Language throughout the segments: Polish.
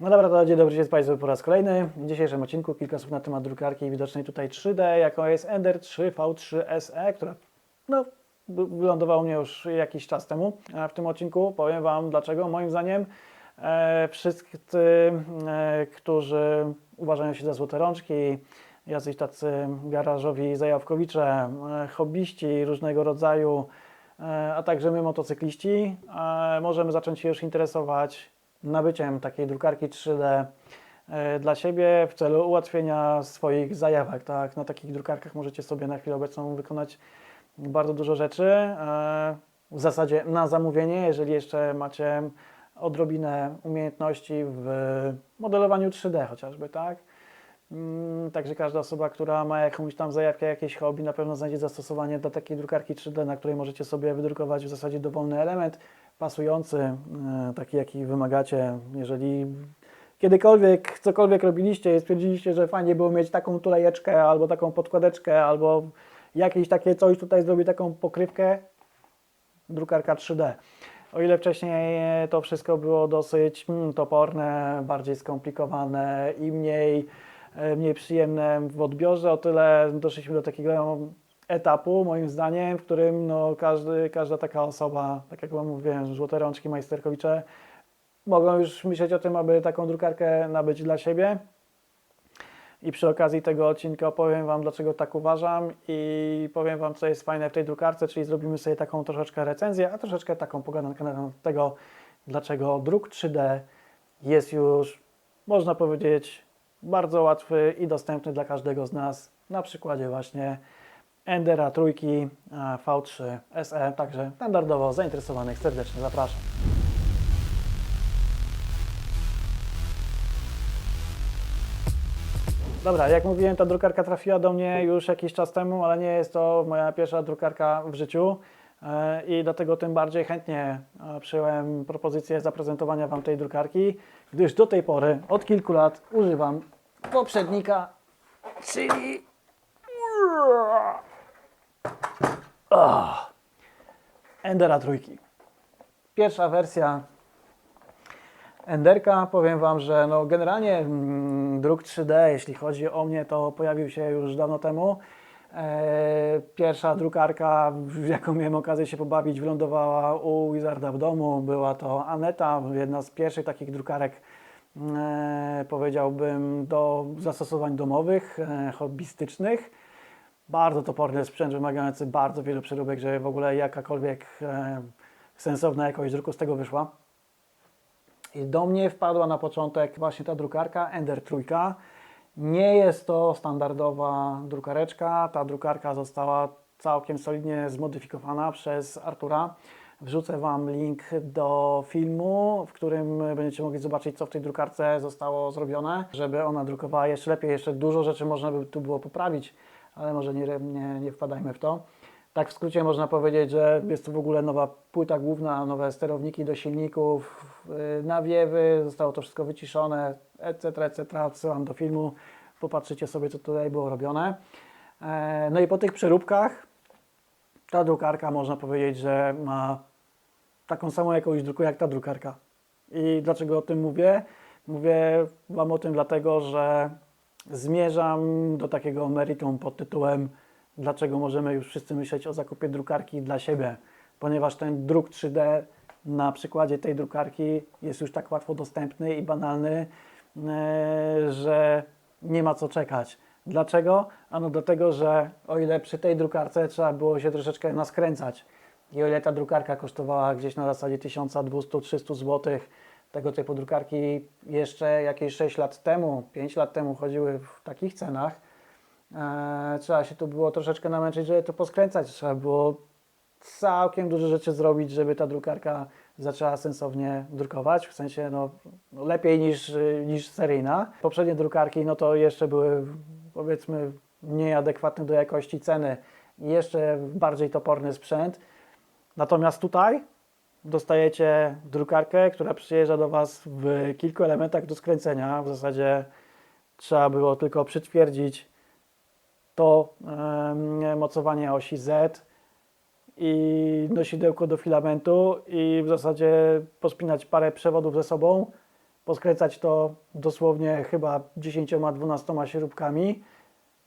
No dobra, to dzień dobry dzień Państwu po raz kolejny. W dzisiejszym odcinku kilka słów na temat drukarki widocznej tutaj 3D, jaką jest Ender 3 V3 SE, która no, wy- wylądowała u mnie już jakiś czas temu. A w tym odcinku powiem Wam dlaczego moim zdaniem e, wszyscy, e, którzy uważają się za złote rączki, jacyś tacy garażowi zajawkowicze, e, hobbyści różnego rodzaju, e, a także my motocykliści, e, możemy zacząć się już interesować nabyciem takiej drukarki 3D e, dla siebie w celu ułatwienia swoich zajawek. Tak? Na takich drukarkach możecie sobie na chwilę obecną wykonać bardzo dużo rzeczy. e, W zasadzie na zamówienie, jeżeli jeszcze macie odrobinę umiejętności w modelowaniu 3D chociażby, tak? Mm, Także każda osoba, która ma jakąś tam zajawkę, jakieś hobby, na pewno znajdzie zastosowanie dla takiej drukarki 3D, na której możecie sobie wydrukować w zasadzie dowolny element pasujący, e, taki jaki wymagacie. Jeżeli kiedykolwiek cokolwiek robiliście i stwierdziliście, że fajnie było mieć taką tulejeczkę, albo taką podkładeczkę, albo jakieś takie coś tutaj zrobi taką pokrywkę, drukarka 3D. O ile wcześniej to wszystko było dosyć mm, toporne, bardziej skomplikowane i mniej, e, mniej przyjemne w odbiorze, o tyle doszliśmy do takiego etapu, moim zdaniem, w którym no, każdy, każda taka osoba, tak jak Wam mówiłem, złote rączki, majsterkowicze, mogą już myśleć o tym, aby taką drukarkę nabyć dla siebie. I przy okazji tego odcinka opowiem Wam, dlaczego tak uważam i powiem Wam, co jest fajne w tej drukarce, czyli zrobimy sobie taką troszeczkę recenzję, a troszeczkę taką pogadankę na temat tego, dlaczego druk 3D jest już, można powiedzieć, bardzo łatwy i dostępny dla każdego z nas na przykładzie właśnie Endera trójki a, V3 SE, także standardowo zainteresowanych serdecznie zapraszam. Dobra, jak mówiłem, ta drukarka trafiła do mnie już jakiś czas temu, ale nie jest to moja pierwsza drukarka w życiu e, i dlatego tym bardziej chętnie e, przyjąłem propozycję zaprezentowania Wam tej drukarki, gdyż do tej pory, od kilku lat używam poprzednika, czyli Ah, Endera trójki. Pierwsza wersja Enderka, powiem Wam, że no generalnie mm, druk 3D, jeśli chodzi o mnie, to pojawił się już dawno temu. E, pierwsza drukarka, w jaką miałem okazję się pobawić, wylądowała u Wizarda w domu. Była to Aneta, jedna z pierwszych takich drukarek, e, powiedziałbym, do zastosowań domowych, e, hobbystycznych. Bardzo toporny sprzęt, wymagający bardzo wielu przeróbek, żeby w ogóle jakakolwiek e, sensowna jakość druku z tego wyszła. I do mnie wpadła na początek właśnie ta drukarka Ender trójka. Nie jest to standardowa drukareczka. Ta drukarka została całkiem solidnie zmodyfikowana przez Artura. Wrzucę Wam link do filmu, w którym będziecie mogli zobaczyć, co w tej drukarce zostało zrobione, żeby ona drukowała jeszcze lepiej. Jeszcze dużo rzeczy można by tu było poprawić, ale może nie, nie, nie wpadajmy w to. Tak w skrócie można powiedzieć, że jest to w ogóle nowa płyta główna, nowe sterowniki do silników, yy, nawiewy, zostało to wszystko wyciszone, etc., etc. Odsyłam do filmu, popatrzycie sobie, co tutaj było robione. E, No i po tych przeróbkach ta drukarka można powiedzieć, że ma taką samą jakość druku jak ta drukarka. I dlaczego o tym mówię? Mówię Wam o tym dlatego, że zmierzam do takiego meritum pod tytułem dlaczego możemy już wszyscy myśleć o zakupie drukarki dla siebie, ponieważ ten druk 3D na przykładzie tej drukarki jest już tak łatwo dostępny i banalny, e, że nie ma co czekać. Dlaczego? Ano dlatego, że o ile przy tej drukarce trzeba było się troszeczkę naskręcać i o ile ta drukarka kosztowała gdzieś na zasadzie 1200-300 zł, tego typu drukarki jeszcze jakieś 6 lat temu, 5 lat temu chodziły w takich cenach, E, trzeba się tu było troszeczkę namęczyć, żeby to poskręcać. Trzeba było całkiem dużo rzeczy zrobić, żeby ta drukarka zaczęła sensownie drukować, w sensie no, no lepiej niż, niż seryjna. Poprzednie drukarki no to jeszcze były powiedzmy mniej adekwatne do jakości ceny i jeszcze bardziej toporny sprzęt. Natomiast tutaj dostajecie drukarkę, która przyjeżdża do Was w kilku elementach do skręcenia. W zasadzie trzeba było tylko przytwierdzić to mocowanie osi Z i nosidełko do filamentu i w zasadzie pospinać parę przewodów ze sobą poskręcać to dosłownie chyba 10-12 śrubkami.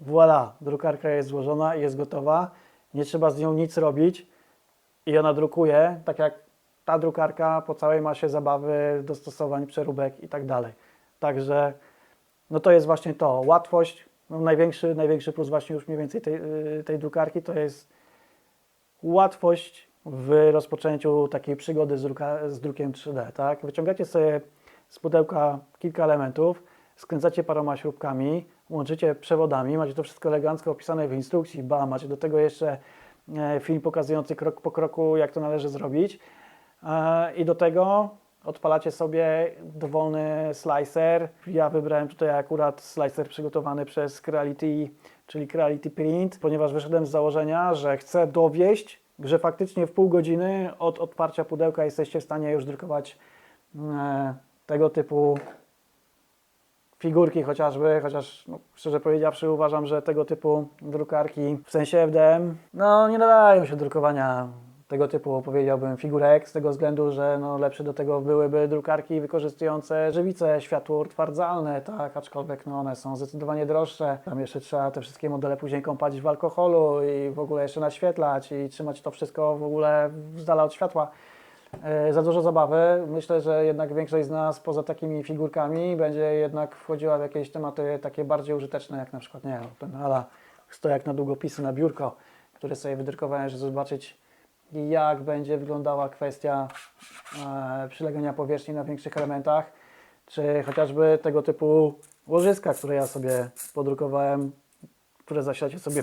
Voila, drukarka jest złożona, jest gotowa, nie trzeba z nią nic robić i ona drukuje, tak jak ta drukarka po całej masie zabawy, dostosowań, przeróbek i tak dalej. Także no to jest właśnie to, łatwość, no największy, największy plus właśnie już mniej więcej tej, y, tej drukarki to jest łatwość w rozpoczęciu takiej przygody z, druka, z drukiem 3D. Tak? Wyciągacie sobie z pudełka kilka elementów, skręcacie paroma śrubkami, łączycie przewodami, macie to wszystko elegancko opisane w instrukcji, ba, macie do tego jeszcze e, film pokazujący krok po kroku, jak to należy zrobić. E, I do tego odpalacie sobie dowolny slicer. Ja wybrałem tutaj akurat slicer przygotowany przez Creality, czyli Creality Print, ponieważ wyszedłem z założenia, że chcę dowieść, że faktycznie w pół godziny od odparcia pudełka jesteście w stanie już drukować e, tego typu figurki chociażby, chociaż no, szczerze powiedziawszy uważam, że tego typu drukarki w sensie FDM no nie nadają się drukowania tego typu powiedziałbym figurek z tego względu, że no, lepsze do tego byłyby drukarki wykorzystujące żywice światło utwardzalne, tak, aczkolwiek no, one są zdecydowanie droższe. Tam jeszcze trzeba te wszystkie modele później kąpać w alkoholu i w ogóle jeszcze naświetlać i trzymać to wszystko w ogóle z dala od światła. E, za dużo zabawy. Myślę, że jednak większość z nas poza takimi figurkami będzie jednak wchodziła w jakieś tematy takie bardziej użyteczne, jak na przykład, nie wiem, ten ala stojak na długopisy na biurko, który sobie wydrukowałem, żeby zobaczyć jak będzie wyglądała kwestia e, przylegania powierzchni na większych elementach, czy chociażby tego typu łożyska, które ja sobie podrukowałem, które zasilacie sobie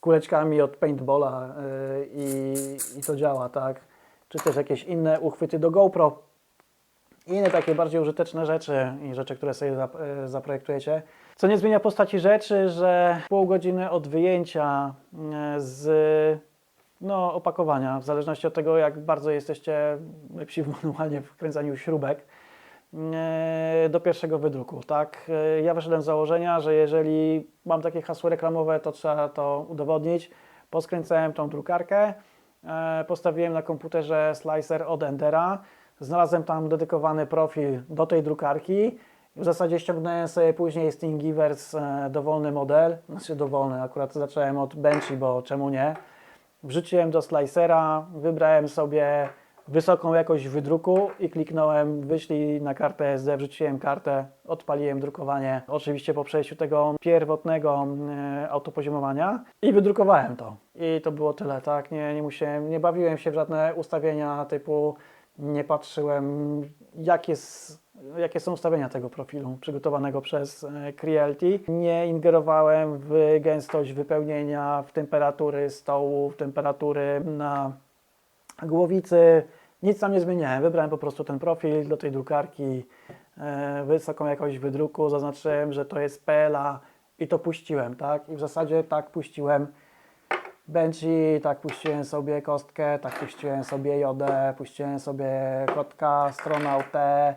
kuleczkami od paintballa e, i, i to działa, tak? Czy też jakieś inne uchwyty do GoPro, i inne takie bardziej użyteczne rzeczy i rzeczy, które sobie e, zaprojektujecie. Co nie zmienia postaci rzeczy, że pół godziny od wyjęcia z no, opakowania, w zależności od tego, jak bardzo jesteście lepsi w manualnie w kręcaniu śrubek, e, do pierwszego wydruku. Tak? E, Ja wyszedłem z założenia, że jeżeli mam takie hasło reklamowe, to trzeba to udowodnić. Poskręcałem tą drukarkę, e, postawiłem na komputerze slicer od Endera, znalazłem tam dedykowany profil do tej drukarki. W zasadzie ściągnąłem sobie później e, dowolny model, znaczy dowolny, akurat zacząłem od Benchy, bo czemu nie. Wrzuciłem do slicera, wybrałem sobie wysoką jakość wydruku i kliknąłem wyślij na kartę SD, wrzuciłem kartę, odpaliłem drukowanie, oczywiście po przejściu tego pierwotnego e, autopoziomowania i wydrukowałem to. I to było tyle, tak? Nie, nie musiałem, nie bawiłem się w żadne ustawienia typu, nie patrzyłem jakie, s- jakie są ustawienia tego profilu przygotowanego przez e, Creality. Nie ingerowałem w gęstość wypełnienia, w temperatury stołu, w temperatury na głowicy. Nic tam nie zmieniałem. Wybrałem po prostu ten profil do tej drukarki, e, wysoką jakość wydruku, zaznaczyłem, że to jest PLA i to puściłem, tak? I w zasadzie tak puściłem Benchy, tak puściłem sobie kostkę, tak puściłem sobie Jodę, puściłem sobie kotka, astronautę,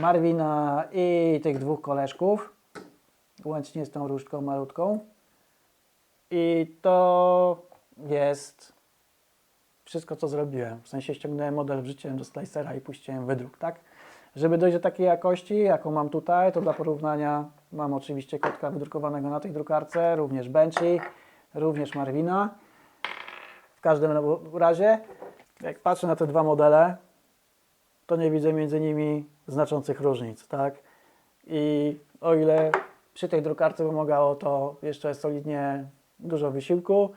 Marwina i tych dwóch koleżków, łącznie z tą różdżką malutką. I to jest wszystko, co zrobiłem. W sensie ściągnąłem model, wrzuciłem do slicera i puściłem wydruk, tak? Żeby dojść do takiej jakości, jaką mam tutaj, to dla porównania mam oczywiście kotka wydrukowanego na tej drukarce, również Benchy, również Marwina. W każdym razie, jak patrzę na te dwa modele, to nie widzę między nimi znaczących różnic, tak? I o ile przy tej drukarce wymagało to jeszcze solidnie dużo wysiłku,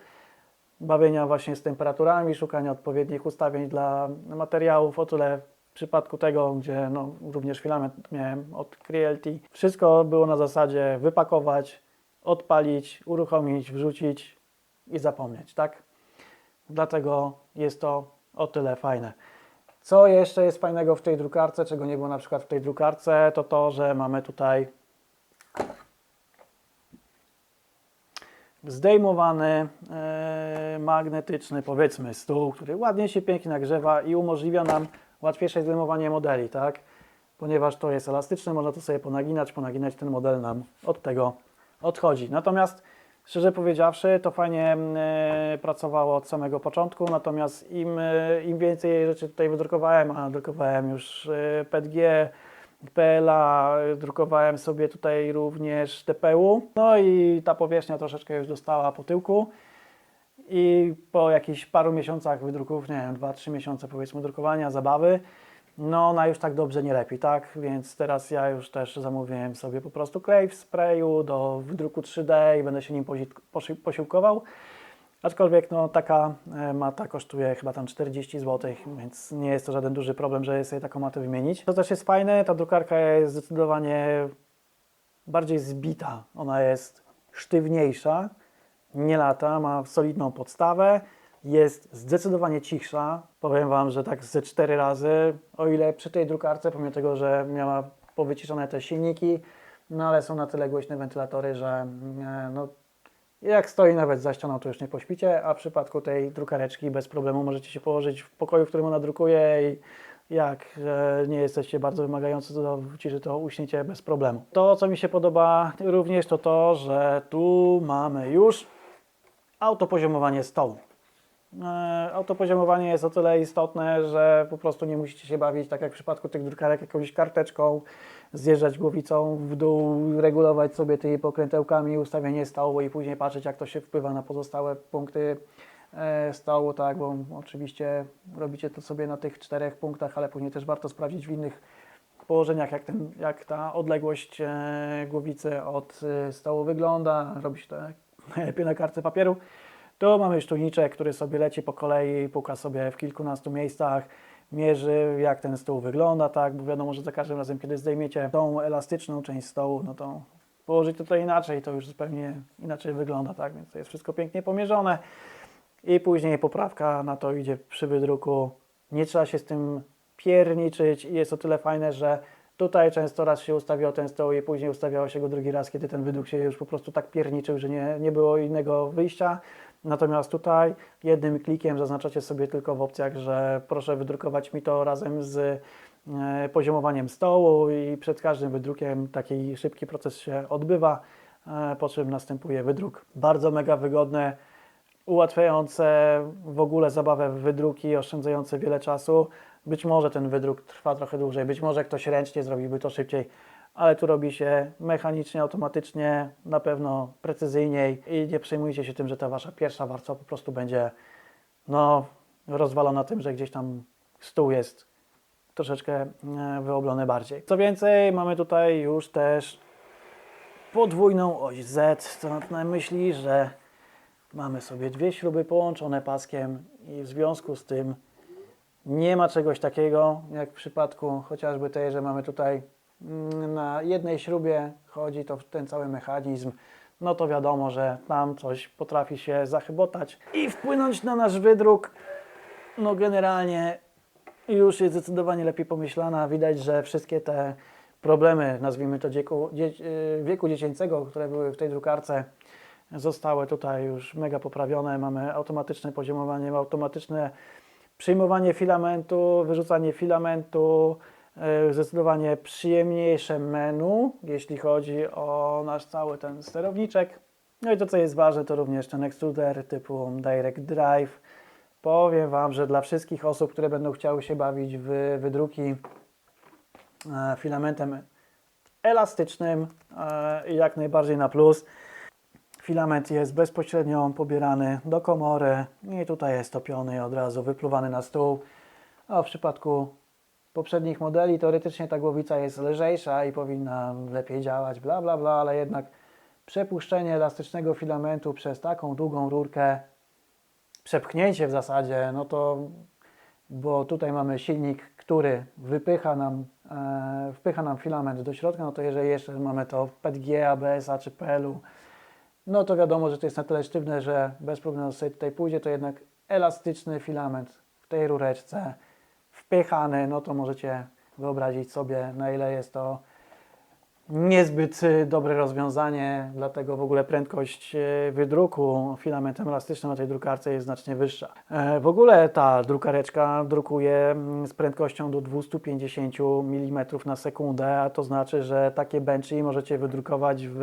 bawienia właśnie z temperaturami, szukania odpowiednich ustawień dla materiałów, o tyle w przypadku tego, gdzie no, również filament miałem od Creality, wszystko było na zasadzie wypakować, odpalić, uruchomić, wrzucić i zapomnieć, tak? Dlatego jest to o tyle fajne. Co jeszcze jest fajnego w tej drukarce, czego nie było na przykład w tej drukarce, to to, że mamy tutaj zdejmowany e, magnetyczny, powiedzmy, stół, który ładnie się pięknie nagrzewa i umożliwia nam łatwiejsze zdejmowanie modeli, tak? Ponieważ to jest elastyczne, można to sobie ponaginać, ponaginać ten model nam od tego odchodzi. Natomiast szczerze powiedziawszy, to fajnie e, pracowało od samego początku, natomiast im, e, im więcej rzeczy tutaj wydrukowałem, a drukowałem już e, PETG, PLA, drukowałem sobie tutaj również TPU. No i ta powierzchnia troszeczkę już dostała po tyłku. I po jakichś paru miesiącach wydruków, nie wiem, 2-3 miesiące powiedzmy drukowania, zabawy, no ona już tak dobrze nie lepi, tak? Więc teraz ja już też zamówiłem sobie po prostu klej w sprayu do wydruku 3D i będę się nim posi- posi- posiłkował. Aczkolwiek no, taka e, mata kosztuje chyba tam 40 zł, więc nie jest to żaden duży problem, żeby sobie taką matę wymienić. To też jest fajne, ta drukarka jest zdecydowanie bardziej zbita. Ona jest sztywniejsza, nie lata, ma solidną podstawę, jest zdecydowanie cichsza. Powiem Wam, że tak ze cztery razy, o ile przy tej drukarce, pomimo tego, że miała powyciszone te silniki, no ale są na tyle głośne wentylatory, że e, no, jak stoi nawet za ścianą, to już nie pośpicie, a w przypadku tej drukareczki bez problemu możecie się położyć w pokoju, w którym ona drukuje i jak e, nie jesteście bardzo wymagający do ciszy, to uśniecie bez problemu. To, co mi się podoba również, to to, że tu mamy już autopoziomowanie stołu. E, Autopoziomowanie jest o tyle istotne, że po prostu nie musicie się bawić, tak jak w przypadku tych drukarek, jakąś karteczką, zjeżdżać głowicą w dół, regulować sobie tymi pokrętełkami ustawienie stołu i później patrzeć, jak to się wpływa na pozostałe punkty e, stołu, tak, bo oczywiście robicie to sobie na tych czterech punktach, ale później też warto sprawdzić w innych położeniach, jak, ten, jak ta odległość e, głowicy od stołu wygląda. Robi się to najlepiej na kartce papieru. Tu mamy sztujniczek, który sobie leci po kolei, puka sobie w kilkunastu miejscach, mierzy jak ten stół wygląda, tak, bo wiadomo, że za każdym razem, kiedy zdejmiecie tą elastyczną część stołu, no to położyć to, to inaczej, to już zupełnie inaczej wygląda, tak, więc to jest wszystko pięknie pomierzone i później poprawka na to idzie przy wydruku. Nie trzeba się z tym pierniczyć i jest o tyle fajne, że tutaj często raz się ustawiał ten stoł i później ustawiało się go drugi raz, kiedy ten wydruk się już po prostu tak pierniczył, że nie, nie było innego wyjścia. Natomiast tutaj jednym klikiem zaznaczacie sobie tylko w opcjach, że proszę wydrukować mi to razem z e, poziomowaniem stołu i przed każdym wydrukiem taki szybki proces się odbywa, e, po czym następuje wydruk. Bardzo mega wygodne, ułatwiające w ogóle zabawę w wydruki, oszczędzające wiele czasu. Być może ten wydruk trwa trochę dłużej, być może ktoś ręcznie zrobiłby to szybciej, ale tu robi się mechanicznie, automatycznie, na pewno precyzyjniej i nie przejmujcie się tym, że ta wasza pierwsza warstwa po prostu będzie no, rozwalona tym, że gdzieś tam stół jest troszeczkę e, wyoblony bardziej. Co więcej, mamy tutaj już też podwójną oś Z, co na myśli, że mamy sobie dwie śruby połączone paskiem i w związku z tym nie ma czegoś takiego, jak w przypadku chociażby tej, że mamy tutaj na jednej śrubie chodzi to ten cały mechanizm, no to wiadomo, że tam coś potrafi się zachybotać i wpłynąć na nasz wydruk. No generalnie już jest zdecydowanie lepiej pomyślana. Widać, że wszystkie te problemy, nazwijmy to dzie, yy, wieku dziecięcego, które były w tej drukarce, zostały tutaj już mega poprawione. Mamy automatyczne poziomowanie, automatyczne przyjmowanie filamentu, wyrzucanie filamentu, zdecydowanie przyjemniejsze menu, jeśli chodzi o nasz cały ten sterowniczek. No i to, co jest ważne, to również ten extruder typu Direct Drive. Powiem Wam, że dla wszystkich osób, które będą chciały się bawić w wydruki e, filamentem elastycznym e, jak najbardziej na plus. Filament jest bezpośrednio pobierany do komory i tutaj jest topiony od razu wypluwany na stół. A w przypadku poprzednich modeli teoretycznie ta głowica jest lżejsza i powinna lepiej działać, bla bla bla, ale jednak przepuszczenie elastycznego filamentu przez taką długą rurkę, przepchnięcie w zasadzie, no to bo tutaj mamy silnik, który wypycha nam, e, wpycha nam filament do środka, no to jeżeli jeszcze mamy to PETG, ABS-a czy PL-u, no to wiadomo, że to jest na tyle sztywne, że bez problemu sobie tutaj pójdzie, to jednak elastyczny filament w tej rureczce wpychany, no to możecie wyobrazić sobie, na ile jest to niezbyt y, dobre rozwiązanie, dlatego w ogóle prędkość y, wydruku filamentem elastycznym na tej drukarce jest znacznie wyższa. E, W ogóle ta drukareczka drukuje mm, z prędkością do 250 mm na sekundę, a to znaczy, że takie benchy możecie wydrukować w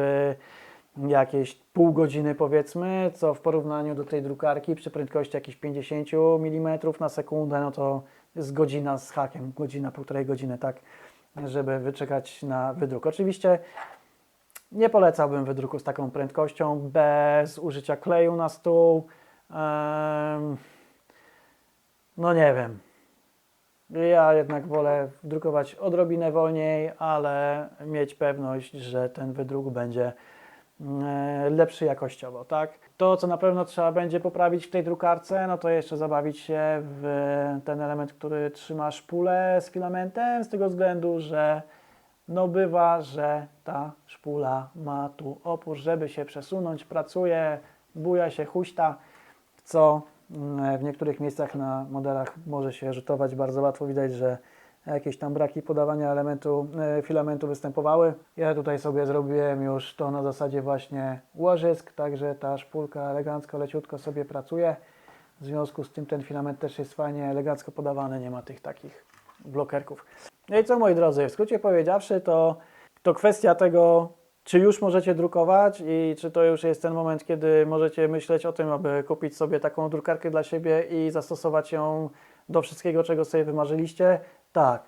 jakieś pół godziny powiedzmy, co w porównaniu do tej drukarki przy prędkości jakichś 50 mm na sekundę, no to jest godzina z hakiem, godzina, półtorej godziny, tak żeby wyczekać na wydruk. Oczywiście nie polecałbym wydruku z taką prędkością, bez użycia kleju na stół. No nie wiem. Ja jednak wolę drukować odrobinę wolniej, ale mieć pewność, że ten wydruk będzie lepszy jakościowo, tak? To, co na pewno trzeba będzie poprawić w tej drukarce, no to jeszcze zabawić się w ten element, który trzyma szpulę z filamentem, z tego względu, że no bywa, że ta szpula ma tu opór, żeby się przesunąć, pracuje, buja się, huśta, co mm, w niektórych miejscach na modelach może się rzutować. Bardzo łatwo widać, że jakieś tam braki podawania elementu, e, filamentu występowały. Ja tutaj sobie zrobiłem już to na zasadzie właśnie łożysk, także ta szpulka elegancko, leciutko sobie pracuje. W związku z tym ten filament też jest fajnie elegancko podawany, nie ma tych takich blokerków. No i co moi drodzy, w skrócie powiedziawszy, to, to kwestia tego, czy już możecie drukować i czy to już jest ten moment, kiedy możecie myśleć o tym, aby kupić sobie taką drukarkę dla siebie i zastosować ją do wszystkiego, czego sobie wymarzyliście. Tak,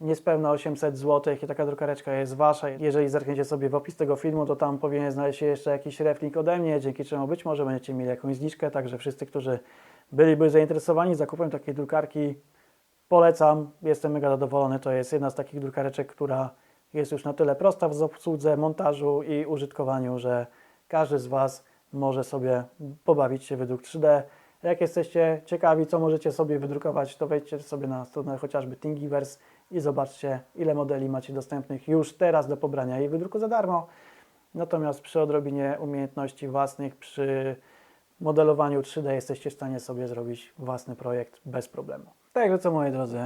niespełna 800 zł i taka drukareczka jest Wasza. Jeżeli zerkniecie sobie w opis tego filmu, to tam powinien znaleźć się jeszcze jakiś reflink ode mnie, dzięki czemu być może będziecie mieli jakąś zniżkę, także wszyscy, którzy byliby zainteresowani zakupem takiej drukarki, polecam, jestem mega zadowolony. To jest jedna z takich drukareczek, która jest już na tyle prosta w obsłudze, montażu i użytkowaniu, że każdy z Was może sobie pobawić się w wydruk 3D. Jak jesteście ciekawi, co możecie sobie wydrukować, to wejdźcie sobie na stronę chociażby Thingiverse i zobaczcie, ile modeli macie dostępnych już teraz do pobrania i wydruku za darmo. Natomiast przy odrobinie umiejętności własnych, przy modelowaniu 3D jesteście w stanie sobie zrobić własny projekt bez problemu. Także co moi drodzy,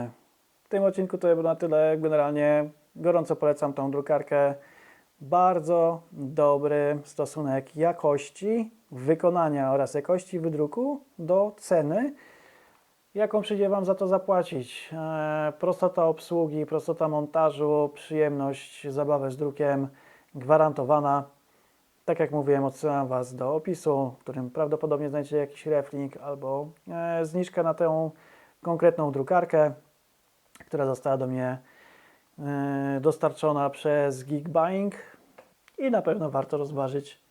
w tym odcinku to na tyle. Generalnie gorąco polecam tą drukarkę. Bardzo dobry stosunek jakości wykonania oraz jakości wydruku do ceny, jaką przyjdzie Wam za to zapłacić. E, prostota obsługi, prostota montażu, przyjemność, zabawę z drukiem gwarantowana. Tak jak mówiłem, odsyłam Was do opisu, w którym prawdopodobnie znajdziecie jakiś reflink albo e, zniżkę na tę konkretną drukarkę, która została do mnie e, dostarczona przez Geek Buying i na pewno warto rozważyć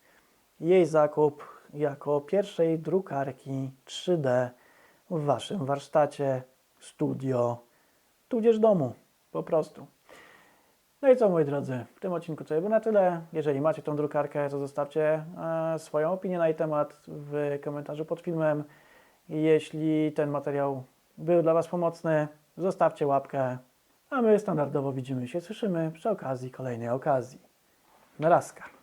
jej zakup jako pierwszej drukarki 3D w Waszym warsztacie, studio, tudzież domu, po prostu. No i co moi drodzy, w tym odcinku to było na tyle. Jeżeli macie tą drukarkę, to zostawcie e, swoją opinię na jej temat w komentarzu pod filmem. Jeśli ten materiał był dla Was pomocny, zostawcie łapkę, a my standardowo widzimy się, słyszymy przy okazji kolejnej okazji. Na raska.